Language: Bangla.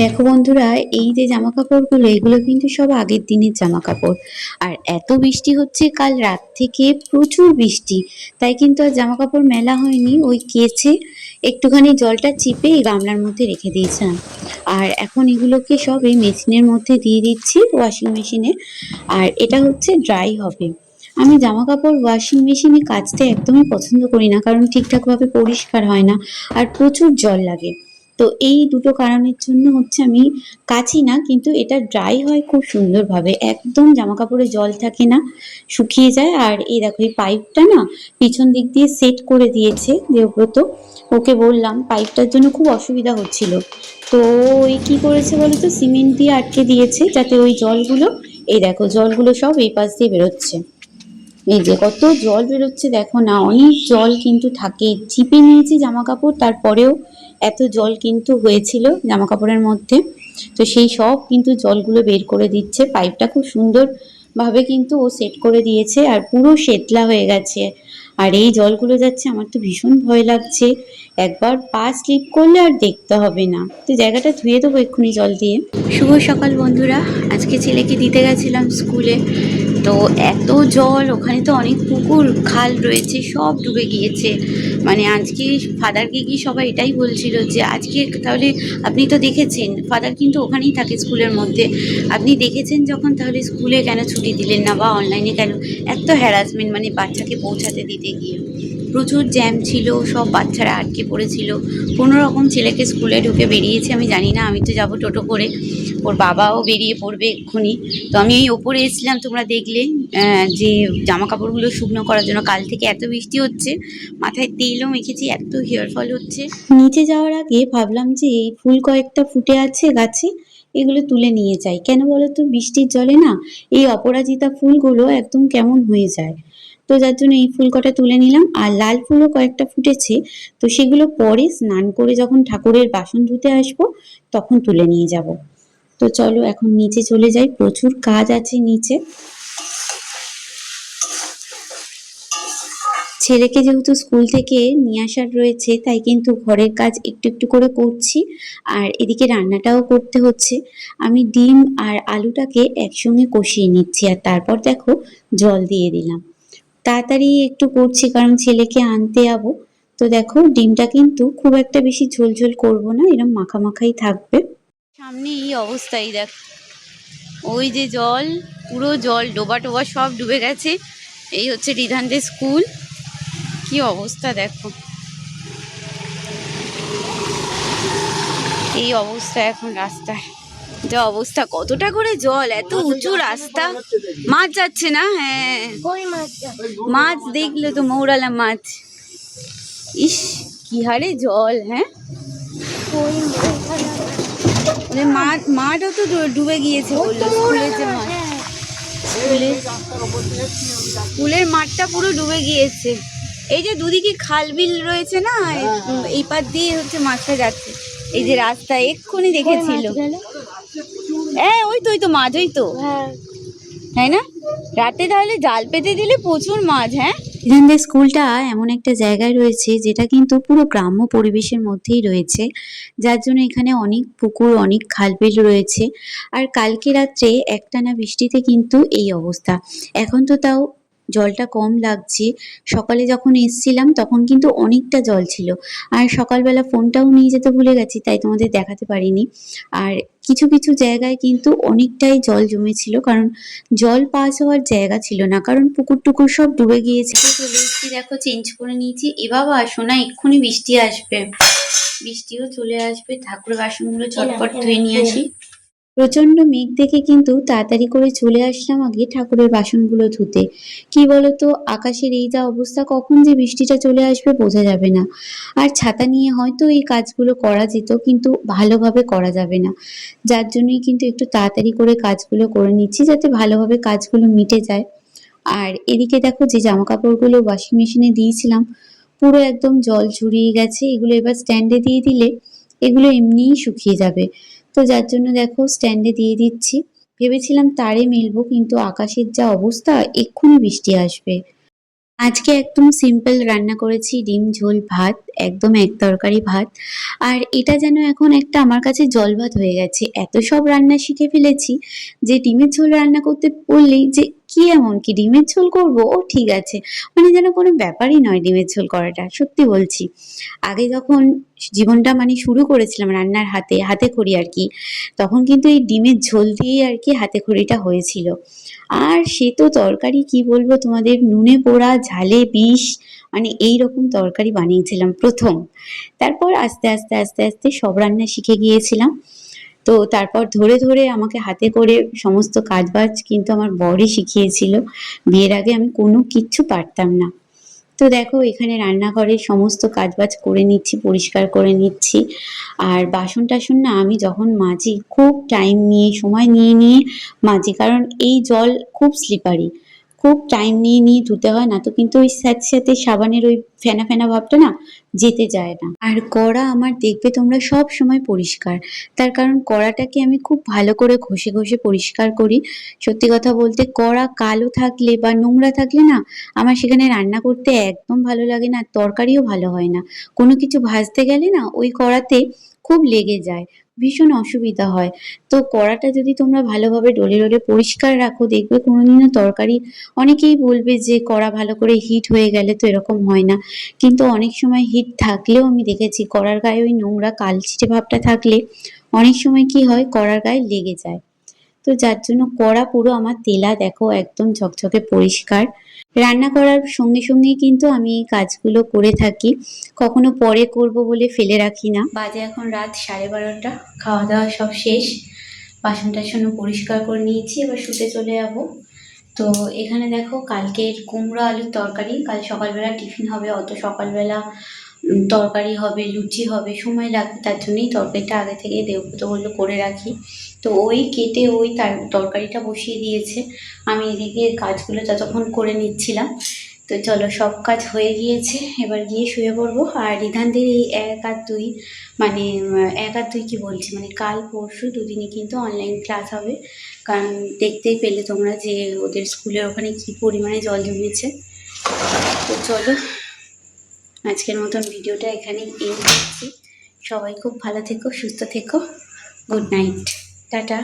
দেখো বন্ধুরা, এই যে জামা কাপড়গুলো এগুলো কিন্তু সব আগের দিনের জামা কাপড় আর এত বৃষ্টি হচ্ছে, কাল রাত থেকে প্রচুর বৃষ্টি। তাই কিন্তু আর জামা কাপড় মেলা হয়নি, ওই কেচে একটুখানি জলটা চিপে এই গামলার মধ্যে রেখে দিয়েছিলাম। আর এখন এগুলোকে সব এই মেশিনের মধ্যে দিয়ে দিচ্ছি ওয়াশিং মেশিনে আর এটা হচ্ছে ড্রাই হবে। আমি জামা কাপড় ওয়াশিং মেশিনে কাচতে একদমই পছন্দ করি না, কারণ ঠিকঠাকভাবে পরিষ্কার হয় না, আর প্রচুর জল লাগে। তো এই দুটো কারণের জন্য হচ্ছে আমি কাচি না, কিন্তু এটা ড্রাই হয় খুব সুন্দরভাবে। একদম জামা কাপড়ে জল থাকে না, শুকিয়ে যায়। আর এই দেখো, এই পাইপটা না পিছন দিক দিয়ে সেট করে দিয়েছে দেবব্রত। ওকে বললাম পাইপটার জন্য খুব অসুবিধা হচ্ছিল। তো ওই কি করেছে বলো তো? সিমেন্ট দিয়ে আটকে দিয়েছে, যাতে ওই জলগুলো, এই দেখো, জলগুলো সব এই পাশ দিয়ে বেরোচ্ছে। এই যে কত জল বেরোচ্ছে, দেখো না, অনেক জল কিন্তু থাকে। চিপে নিয়েছি জামা কাপড় তারপরেও এত জল কিন্তু হয়েছিল জামা কাপড়ের মধ্যে। তো সেই সব কিন্তু জলগুলো বের করে দিচ্ছে। পাইপটা খুব সুন্দর ভাবে কিন্তু ও সেট করে দিয়েছে আর পুরো শেতলা হয়ে গেছে। আর এই জলগুলো যাচ্ছে, আমার তো ভীষণ ভয় লাগছে। একবার পা স্লিপ করলে আর দেখতে হবে না। তো জায়গাটা ধুয়ে দেবো এক্ষুনি জল দিয়ে। শুভ সকাল বন্ধুরা। আজকে ছেলেকে দিতে গেছিলাম স্কুলে। তো এত জল, ওখানে তো অনেক পুকুর, খাল রয়েছে, সব ডুবে গিয়েছে। মানে আজকে ফাদারকে গিয়ে সবাই এটাই বলছিল যে, আজকে তাহলে আপনি তো দেখেছেন, ফাদার কিন্তু ওখানেই থাকে স্কুলের মধ্যে। আপনি দেখেছেন যখন তাহলে স্কুলে কেন ছুটি দিলেন না বা অনলাইনে কেন? এত হ্যারাসমেন্ট মানে বাচ্চাকে পৌঁছাতে দিতে গিয়ে। প্রচুর জ্যাম ছিল, সব বাচ্চারা আটকে পড়েছিল। কোনো রকম ছেলেকে স্কুলে ঢুকে বেরিয়েছে, আমি জানি না, আমি তো যাব টোটো করে। ওর বাবাও বেরিয়ে পড়বে এক্ষুনি। তো আমি এই ওপরে এসেছিলাম, তোমরা দেখলে যে জামা কাপড়গুলো শুকনো করার জন্য। কাল থেকে এত বৃষ্টি হচ্ছে, মাথায় তেলও মেখেছি, এত হেয়ার ফল হচ্ছে। নিচে যাওয়ার আগে ভাবলাম যে এই ফুল কয়েকটা ফুটে আছে গাছে, এগুলো তুলে নিয়ে যাই। কেন বলো তো বৃষ্টির জলে না এই অপরাজিতা ফুলগুলো একদম কেমন হয়ে যায়। তো যার জন্য এই ফুল কটা তুলে নিলাম। আর লাল ফুলও কয়েকটা ফুটেছে, তো সেগুলো পরে স্নান করে যখন ঠাকুরের বাসন ধুতে আসব, তখন তুলে নিয়ে যাব। তো চলো এখন নিচে চলে যাই, প্রচুর কাজ আছে নিচে। ছেলেকে যেহেতু স্কুল থেকে নিয়ে আসার রয়েছে, তাই কিন্তু ঘরের কাজ একটু একটু করে করছি, আর এদিকে রান্নাটাও করতে হচ্ছে। আমি ডিম আর আলুটাকে একসঙ্গে কষিয়ে নিচ্ছি, আর তারপর দেখো জল দিয়ে দিলাম। তাড়াতাড়ি একটু করছি, কারণ ছেলেকে আনতে যাব। তো দেখো, ডিমটা কিন্তু খুব একটা বেশি ঝোল ঝোল করব না এরকম মাখা মাখাই থাকবে। সামনে এই অবস্থাই দেখ। ওই যে জল পুরো জল ডোবা টোবা সব ডুবে গেছে। এই হচ্ছে রিধানদের স্কুল। কি অবস্থা দেখো। এই অবস্থা এখন রাস্তায়। যা অবস্থা কতটা করে জল এত উঁচু রাস্তা। মাছ যাচ্ছে না। হ্যাঁ। মাছ দেখলে তো মৌরালা মাছ। ইস কি হারে জল হ্যাঁ? মানে মাঠ মাঠও তো ডুবে গিয়েছে বলল স্কুলের যে মাঠ হ্যাঁ। স্কুলের স্কুলের মাঠটা পুরো ডুবে গিয়েছে। এই যে দুদিকে খাল বিল রয়েছে না এই- এই পার দিয়ে হচ্ছে মাছটা যাচ্ছে। এই যে রাস্তা এক্ষুনি দেখেছিল। হ্যাঁ ওই তো ওই তো মাছ ওই তো। হ্যাঁ। তাই না? রাতে তাহলে জাল পেতে দিলে প্রচুর মাছ হ্যাঁ? বিধানদের স্কুলটা এমন একটা জায়গায় রয়েছে যেটা কিন্তু পুরো গ্রাম্য পরিবেশের মধ্যেই রয়েছে। যার জন্য এখানে অনেক পুকুর, অনেক খালবিল রয়েছে। আর কালকে রাত্রে একটানা বৃষ্টিতে কিন্তু এই অবস্থা। এখন তো তাও জলটা কম লাগছে। সকালে যখন এসছিলাম তখন কিন্তু অনেকটা জল ছিল। আর সকালবেলা ফোনটাও নিয়ে যেতে ভুলে গেছি, তাই তোমাদের দেখাতে পারিনি। আর কিছু কিছু জায়গায় কিন্তু অনেকটাই জল জমেছিল কারণ জল পাস হওয়ার জায়গা ছিল না। কারণ পুকুর টুকুর সব ডুবে গিয়েছে। চলে এসেছি দেখো চেঞ্জ করে নিয়েছি। এ বাবা সোনা এক্ষুনি বৃষ্টি আসবে। বৃষ্টিও চলে আসবে। ঠাকুর বাসনগুলো চটপট ধুয়ে নিয়ে আসি। প্রচণ্ড মেঘ দেখে কিন্তু তাড়াতাড়ি করে চলে আসলাম আগে ঠাকুরের বাসনগুলো ধুতে। কি বলতো, আকাশের এই যা অবস্থা, কখন যে বৃষ্টিটা চলে আসবে বোঝা যাবে না। আর ছাতা নিয়ে হয়তো এই কাজগুলো করা যেত, কিন্তু ভালোভাবে করা যাবে না। যার জন্যই কিন্তু একটু তাড়াতাড়ি করে কাজগুলো করে নিচ্ছি, যাতে ভালোভাবে কাজগুলো মিটে যায়। আর এদিকে দেখো যে জামা কাপড়গুলো ওয়াশিং মেশিনে দিয়েছিলাম, পুরো একদম জল ঝরিয়ে গেছে। এগুলো এবার স্ট্যান্ডে দিয়ে দিলে এগুলো এমনিই শুকিয়ে যাবে। তো যার জন্য দেখো স্ট্যান্ডে দিয়ে দিচ্ছি। ভেবেছিলাম তারে মিলবো, কিন্তু আকাশের যা অবস্থা, এক্ষুনি বৃষ্টি আসবে। আজকে একদম সিম্পল রান্না করেছি, ডিম, ঝোল, ভাত, একদম এক তরকারি, ভাত। আর এটা যেন এখন একটা আমার কাছে জল ভাত হয়ে গেছে। এত সব রান্না শিখে ফেলেছি যে ডিমের ঝোল রান্না করতে বললেই যে কি এমন কি ডিমের ঝোল করব? ও ঠিক আছে। মানে যেন কোনো ব্যাপারই নয় ডিমের ঝোল করাটা, সত্যি বলছি। আগে যখন জীবনটা মানে শুরু করেছিলাম রান্নার হাতে হাতে খড়ি আর কি, তখন কিন্তু এই ডিমের ঝোল দিয়েই আর কি হাতে খড়িটা হয়েছিল। আর সে তো তরকারি কি বলব তোমাদের, নুনে পোড়া, ঝালে বিষ মানে এই রকম তরকারি বানিয়েছিলাম প্রথম। তারপর আস্তে আস্তে আস্তে আস্তে সব রান্না শিখে গিয়েছিলাম। তো তারপর ধরে ধরে আমাকে হাতে করে সমস্ত কাজবাজ কিন্তু আমার বরই শিখিয়েছিল। বিয়ের আগে আমি কোনো কিচ্ছু পারতাম না। তো দেখো, এখানে রান্নাঘরের সমস্ত কাজবাজ করে নিচ্ছি, পরিষ্কার করে নিচ্ছি। আর বাসন টাসন না আমি যখন মাজি, খুব টাইম নিয়ে, সময় নিয়ে নিয়ে মাজি। কারণ এই জল খুব স্লিপারি খুব টাইম নিয়ে নিয়ে ধুতে হয় না, তো কিন্তু ওই স্যাঁতে স্যাঁতে সাবানের ওই ফেনা ফেনা ভাবটা না যেতে যায় না। আর কড়া আমার দেখবে তোমরা সব সময় পরিষ্কার। তার কারণ কড়াটাকে আমি খুব ভালো করে ঘষে ঘষে পরিষ্কার করি। সত্যি কথা বলতে কড়া কালো থাকলে বা নোংরা থাকলে না আমার সেখানে রান্না করতে একদম ভালো লাগে না তরকারিও ভালো হয় না। কোনো কিছু ভাজতে গেলে না ওই কড়াতে খুব লেগে যায়। ভীষণ অসুবিধা হয়। তো কড়াটা যদি তোমরা ভালোভাবে ডলে ডলে পরিষ্কার রাখো, দেখবে কোনোদিনও তরকারি অনেকেই বলবে যে কড়া ভালো করে হিট হয়ে গেলে তো এরকম হয় না। কিন্তু অনেক সময় হিট থাকলেও আমি দেখেছি কড়ার গায়ে ওই নোংরা কালচিটে ভাবটা থাকলে অনেক সময় কি হয়, কড়ার গায়ে লেগে যায়। তো যার জন্য কড়া পুরো আমার তেলা, দেখো, একদম ঝকঝকে পরিষ্কার। রান্না করার সঙ্গে সঙ্গেই কিন্তু আমি এই কাজগুলো করে থাকি। কখনো পরে করব বলে ফেলে রাখি না। বাজে এখন রাত সাড়ে বারোটা খাওয়া দাওয়া সব শেষ। বাসন টাসনও পরিষ্কার করে নিয়েছি, এবার শুতে চলে যাব। তো এখানে দেখো, কালকের কুমড়ো আলুর তরকারি, কাল সকালবেলা টিফিন হবে, অত সকালবেলা তরকারি হবে, লুচি হবে, সময় লাগবে তার জন্যই তরকারিটা আগে থেকে দেবব্রত বলল করে রাখি। তো ওই কেটে ওই তার তরকারিটা বসিয়ে দিয়েছে। আমি এদিকে কাজগুলো ততক্ষণ করে নিচ্ছিলাম। তো চলো সব কাজ হয়ে গিয়েছে, এবার গিয়ে শুয়ে পড়ব। আর রিধানদের এই এক আর দুই মানে এক আর দুই কী বলছি? মানে কাল পরশু দুদিনই কিন্তু অনলাইন ক্লাস হবে। কারণ দেখতেই পেলে তোমরা যে ওদের স্কুলের ওখানে কি পরিমাণে জল জমেছে। তো চলো আজকের মতন ভিডিওটা এখানেই এন্ড করছি। সবাই খুব ভালো থেকো, সুস্থ থেকো। Good night tata.